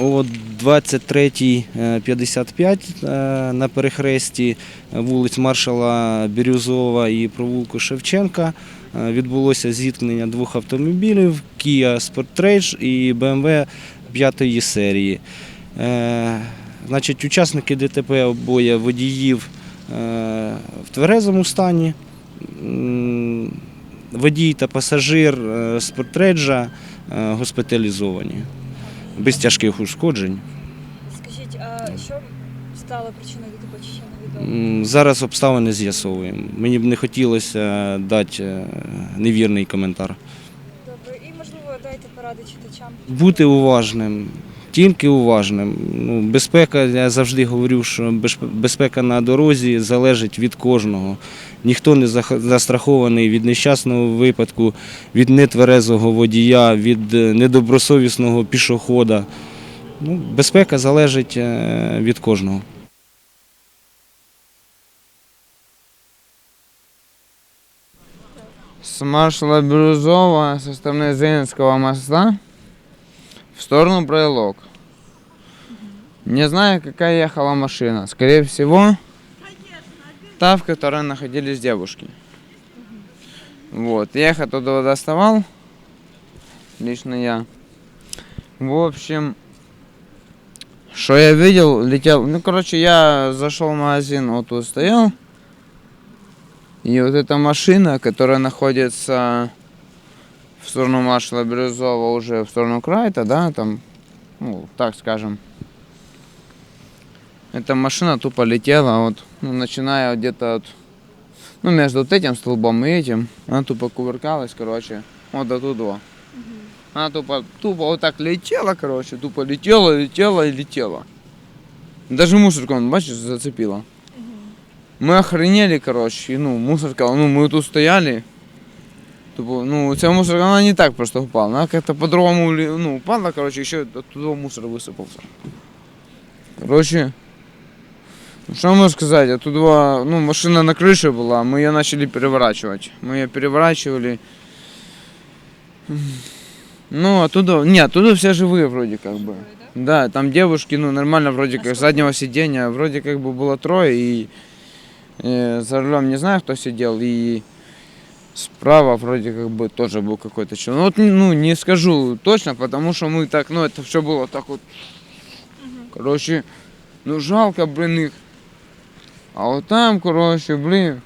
О 23.55 е, на перехресті вулиць маршала Бірюзова і провулку Шевченка е, відбулося зіткнення двох автомобілів Kia Sportage і BMW 5 серії. Е, Значить, учасники ДТП обоє водіїв е, в тверезому стані. Водій та пасажир е, спортреджа е, госпіталізовані без тяжких ушкоджень. Скажіть, а що стало причиною ДТП, чи ще невідомо? Зараз обставини з'ясовуємо. Мені б не хотілося дати е, невірний коментар. Добре, і можливо дайте поради читачам. Бути уважним, тільки уважним. Ну, безпека, я завжди говорю, що безпека на дорозі залежить від кожного. Ніхто не застрахований від нещасного випадку, від нетверезого водія, від е, недобросовісного пішохода. Ну, безпека залежить е, від кожного. С маршала Бирюзова со стороны Зеленского моста в сторону Брайлок. Не знаю, какая ехала машина. Скорее всего, та, в которой находились девушки. Вот. Я их оттуда доставал. Лично я. В общем, что я видел, летел. Ну, короче, я зашел в магазин, вот тут стоял. И вот эта машина, которая находится в сторону маршала Бирюзова, уже в сторону Крайта, да, там, ну, так скажем. Эта машина тупо летела, вот, ну, начиная где-то от, ну, между вот этим столбом и этим, она тупо кувыркалась, короче, вот до туда. Она тупо, тупо вот так летела, короче, тупо летела, летела и летела. Даже мусорку, он, бачишь, зацепила. Мы охренели, короче, и, ну, мусорка, ну, мы тут стояли, тупо, ну, ця мусорка, она не так просто упала, она как-то по-другому, ну, упала, короче, еще оттуда мусор высыпался. Короче, ну, что можно сказать, оттуда, ну, машина на крыше была, мы ее начали переворачивать, мы ее переворачивали, ну, оттуда, не, оттуда все живые вроде как бы. Да, там девушки, ну, нормально вроде как, с заднего сиденья, вроде как бы было трое, и э, за рулем не знаю, кто сидел, и справа вроде как бы тоже был какой-то человек. Ну, вот, ну, не скажу точно, потому что мы так, ну, это все было так вот, короче, ну, жалко, блин, их. А вот там, короче, блин,